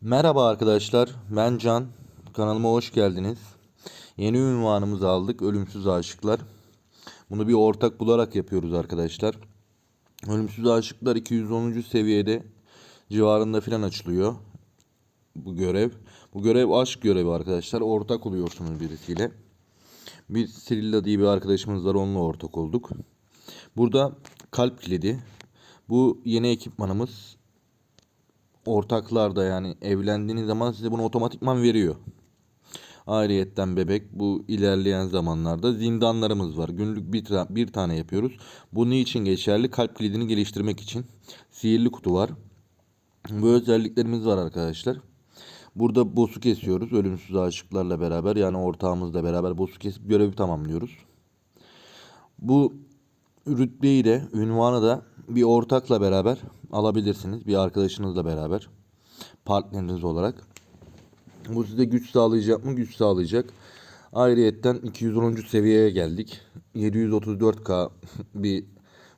Merhaba arkadaşlar, ben Can. Kanalıma hoş geldiniz. Yeni ünvanımızı aldık, Ölümsüz Aşıklar. Bunu bir ortak bularak yapıyoruz arkadaşlar. Ölümsüz Aşıklar 210. seviyede civarında filan açılıyor bu görev. Bu görev aşk görevi arkadaşlar. Ortak oluyorsunuz birisiyle. Bir Sirilla diye bir arkadaşımız var, onunla ortak olduk. Burada kalp kilidi. Bu yeni ekipmanımız ortaklarda yani evlendiğiniz zaman size bunu otomatikman veriyor. Ayrıyetten bebek bu ilerleyen zamanlarda zindanlarımız var. Günlük bir, ta- bir tane yapıyoruz. Bu niçin geçerli? Kalp kilidini geliştirmek için. Sihirli kutu var. Bu özelliklerimiz var arkadaşlar. Burada boss'u kesiyoruz. Ölümsüz aşıklarla beraber yani ortağımızla beraber boss'u kesip görevi tamamlıyoruz. Bu rütbeyi de ünvanı da bir ortakla beraber alabilirsiniz. Bir arkadaşınızla beraber partneriniz olarak. Bu size güç sağlayacak mı? Güç sağlayacak. Ayrıyetten 210. seviyeye geldik. 734k bir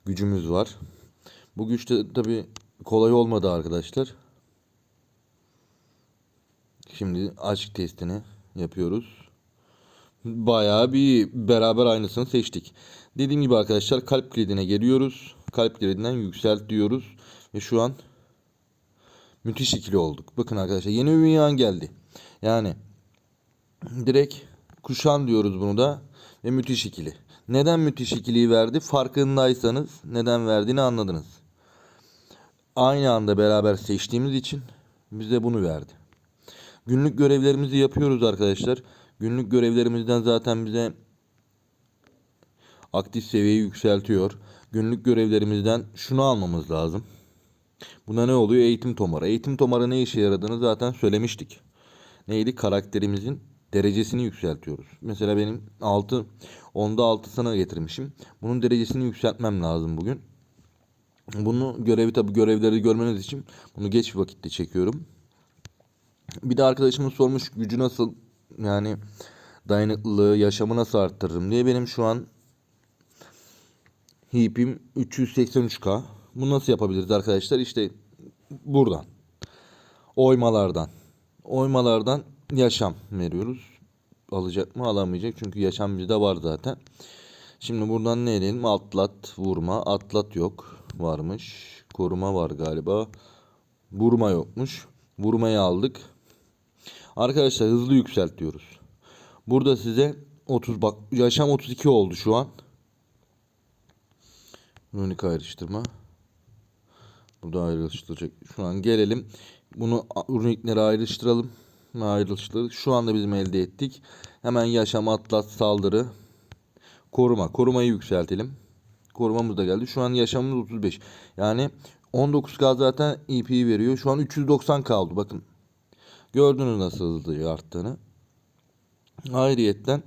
gücümüz var. Bu güç de tabi kolay olmadı arkadaşlar. Şimdi aşk testini yapıyoruz. Bayağı bir beraber aynısını seçtik. Dediğim gibi arkadaşlar kalp kilidine geliyoruz. Kalp kilidinden yükselt diyoruz. Ve şu an müthiş ikili olduk. Bakın arkadaşlar yeni ünvan geldi. Yani direkt kuşan diyoruz bunu da ve müthiş ikili. Neden müthiş ikiliyi verdi? Farkındaysanız neden verdiğini anladınız. Aynı anda beraber seçtiğimiz için bize bunu verdi. Günlük görevlerimizi yapıyoruz arkadaşlar. Günlük görevlerimizden zaten bize aktif seviyeyi yükseltiyor. Günlük görevlerimizden şunu almamız lazım. Buna ne oluyor? Eğitim tomarı. Eğitim tomarı ne işe yaradığını zaten söylemiştik. Neydi? Karakterimizin derecesini yükseltiyoruz. Mesela benim 6 onda 6'sına getirmişim. Bunun derecesini yükseltmem lazım bugün. Bunu görevi tabi görevleri görmeniz için bunu geç vakitte çekiyorum. Bir de arkadaşımız sormuş gücü nasıl yani dayanıklılığı, yaşamı nasıl arttırırım diye. Benim şu an HIP'im 383K. Bunu nasıl yapabiliriz arkadaşlar? İşte buradan. Oymalardan. Oymalardan yaşam veriyoruz. Alacak mı alamayacak. Çünkü yaşam bizde var zaten. Şimdi buradan ne edelim? Atlat, vurma. Atlat yok. Varmış. Koruma var galiba. Vurma yokmuş. Vurmayı aldık. Arkadaşlar hızlı yükselt diyoruz. Burada size 30 bak yaşam 32 oldu şu an. Unik ayrıştırma. Burada ayrıştıracak. Şu an gelelim. Bunu unikleri ayrıştıralım. Ayrıştırdık. Şu anda bizim elde ettik. Hemen yaşam atlat saldırı. Koruma. Korumayı yükseltelim. Korumamız da geldi. Şu an yaşamımız 35. Yani 19k zaten EP veriyor. Şu an 390 kaldı. Bakın. Gördünüz nasıl hızlı arttığını. Ayrıyetten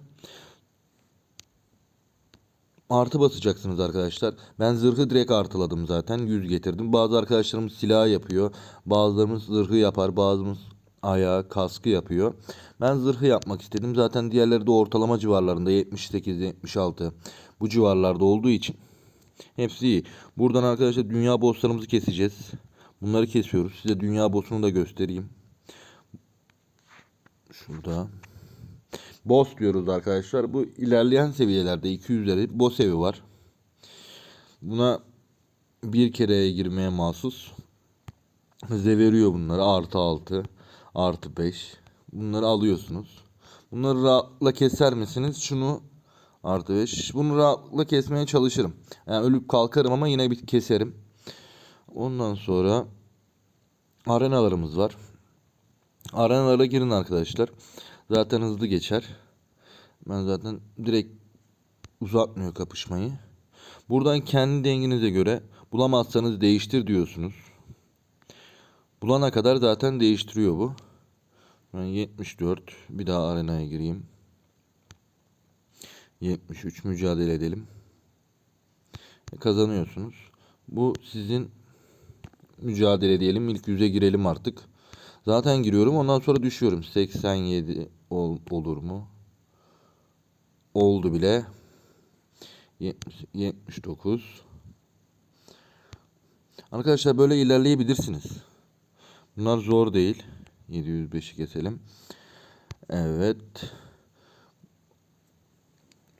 artı basacaksınız arkadaşlar. Ben zırhı direkt artıladım zaten. 100 getirdim. Bazı arkadaşlarımız silah yapıyor. Bazılarımız zırhı yapar. Bazımız ayağı, kaskı yapıyor. Ben zırhı yapmak istedim. Zaten diğerleri de ortalama civarlarında 78, 76 bu civarlarda olduğu için hepsi iyi. Buradan arkadaşlar dünya bosslarımızı keseceğiz. Bunları kesiyoruz. Size dünya boss'unu da göstereyim. Şurada. Boss diyoruz arkadaşlar. Bu ilerleyen seviyelerde 200'leri boss evi var. Buna bir kereye girmeye mahsus. Size veriyor bunları. Artı 6, artı 5. Bunları alıyorsunuz. Bunları rahatla keser misiniz? Şunu artı 5. Bunu rahatla kesmeye çalışırım. Yani ölüp kalkarım ama yine bir keserim. Ondan sonra arenalarımız var. Arenalara girin arkadaşlar. Zaten hızlı geçer. Ben zaten direkt uzatmıyor kapışmayı. Buradan kendi denginize göre bulamazsanız değiştir diyorsunuz. Bulana kadar zaten değiştiriyor bu. Ben 74 bir daha arenaya gireyim. 73 mücadele edelim. Kazanıyorsunuz. Bu sizin mücadele diyelim. İlk yüze girelim artık. Zaten giriyorum ondan sonra düşüyorum. 87 ol, olur mu? Oldu bile. 70, 79. Arkadaşlar böyle ilerleyebilirsiniz. Bunlar zor değil. 705'i keselim. Evet.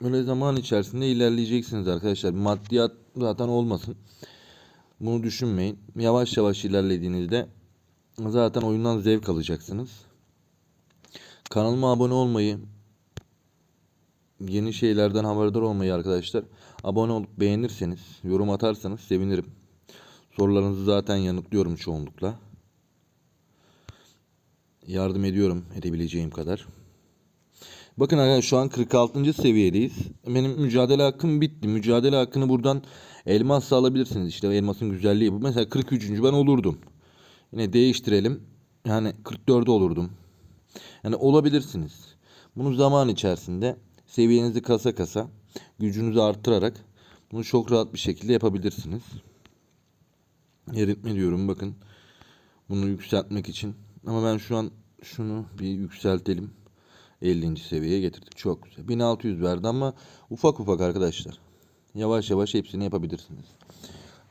Böyle zaman içerisinde ilerleyeceksiniz arkadaşlar. Maddiyat zaten olmasın. Bunu düşünmeyin. Yavaş yavaş ilerlediğinizde zaten oyundan zevk alacaksınız. Kanalıma abone olmayı, yeni şeylerden haberdar olmayı arkadaşlar. Abone olup beğenirseniz, yorum atarsanız sevinirim. Sorularınızı zaten yanıtlıyorum çoğunlukla. Yardım ediyorum edebileceğim kadar. Bakın arkadaşlar şu an 46. seviyedeyiz. Benim mücadele hakkım bitti. Mücadele hakkını buradan elmas alabilirsiniz. İşte elmasın güzelliği bu. Mesela 43. ben olurdum. Yine değiştirelim. Yani 44'e olurdum. Yani olabilirsiniz. Bunu zaman içerisinde seviyenizi kasa kasa gücünüzü arttırarak bunu çok rahat bir şekilde yapabilirsiniz. Eritme diyorum bakın. Bunu yükseltmek için. Ama ben şu an şunu bir yükseltelim. 50. seviyeye getirdik. Çok güzel. 1600 verdi ama ufak ufak arkadaşlar. Yavaş yavaş hepsini yapabilirsiniz.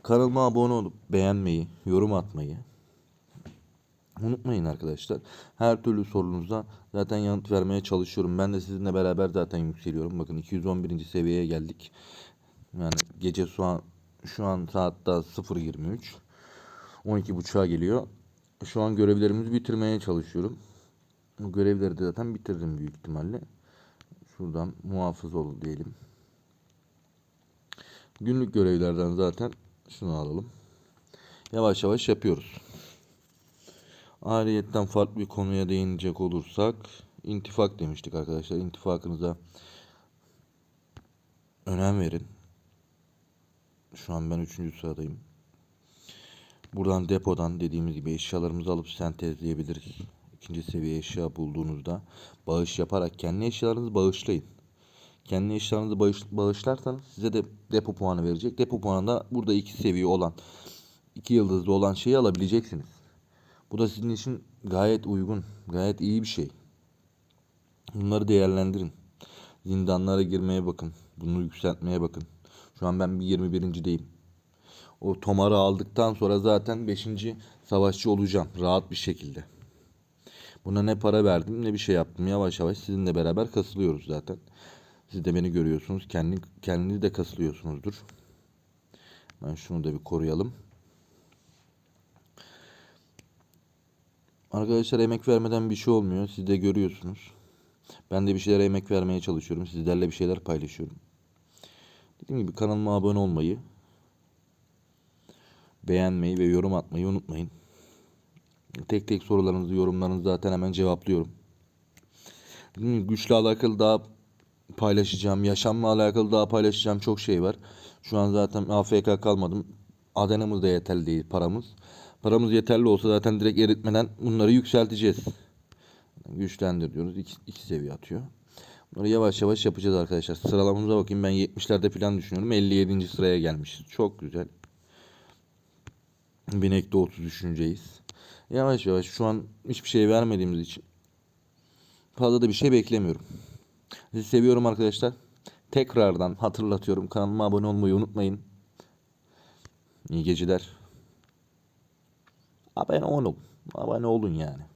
Kanalıma abone olup beğenmeyi, yorum atmayı unutmayın arkadaşlar. Her türlü sorunuza zaten yanıt vermeye çalışıyorum. Ben de sizinle beraber zaten yükseliyorum. Bakın 211. seviyeye geldik. Yani gece şu an şu an saatte 0.23. 12.30'a geliyor. Şu an görevlerimizi bitirmeye çalışıyorum. Bu görevleri de zaten bitiririm büyük ihtimalle. Şuradan muhafız ol diyelim. Günlük görevlerden zaten şunu alalım. Yavaş yavaş yapıyoruz. Ariyetten farklı bir konuya değinecek olursak intifak demiştik arkadaşlar. İntifakınıza önem verin. Şu an ben 3. sıradayım. Buradan depodan dediğimiz gibi eşyalarımızı alıp sentezleyebiliriz. İkinci seviye eşya bulduğunuzda bağış yaparak kendi eşyalarınızı bağışlayın. Kendi eşyalarınızı bağış, bağışlarsanız size de depo puanı verecek. Depo puanında burada iki seviye olan, iki yıldızlı olan şeyi alabileceksiniz. Bu da sizin için gayet uygun, gayet iyi bir şey. Bunları değerlendirin. Zindanlara girmeye bakın. Bunu yükseltmeye bakın. Şu an ben bir 21.deyim. O tomarı aldıktan sonra zaten 5. savaşçı olacağım rahat bir şekilde. Buna ne para verdim ne bir şey yaptım. Yavaş yavaş sizinle beraber kasılıyoruz zaten. Siz de beni görüyorsunuz. Kendi, kendiniz de kasılıyorsunuzdur. Ben şunu da bir koruyalım. Arkadaşlar emek vermeden bir şey olmuyor. Siz de görüyorsunuz. Ben de bir şeylere emek vermeye çalışıyorum. Sizlerle bir şeyler paylaşıyorum. Dediğim gibi kanalıma abone olmayı, beğenmeyi ve yorum atmayı unutmayın. Tek tek sorularınızı, yorumlarınızı zaten hemen cevaplıyorum. Dediğim gibi güçle alakalı daha paylaşacağım, yaşamla alakalı daha paylaşacağım çok şey var. Şu an zaten AFK kalmadım. Adenamız da yeterli değil paramız. Paramız yeterli olsa zaten direkt eritmeden bunları yükselteceğiz. Güçlendir diyoruz. İki, iki seviye atıyor. Bunları yavaş yavaş yapacağız arkadaşlar. Sıralamamıza bakayım. Ben 70'lerde falan düşünüyorum. 57. sıraya gelmişiz. Çok güzel. Binekte 30 düşüneceğiz. Yavaş yavaş şu an hiçbir şey vermediğimiz için fazla da bir şey beklemiyorum. Sizi seviyorum arkadaşlar. Tekrardan hatırlatıyorum. Kanalıma abone olmayı unutmayın. İyi geceler. Abone olun. Abone olun yani.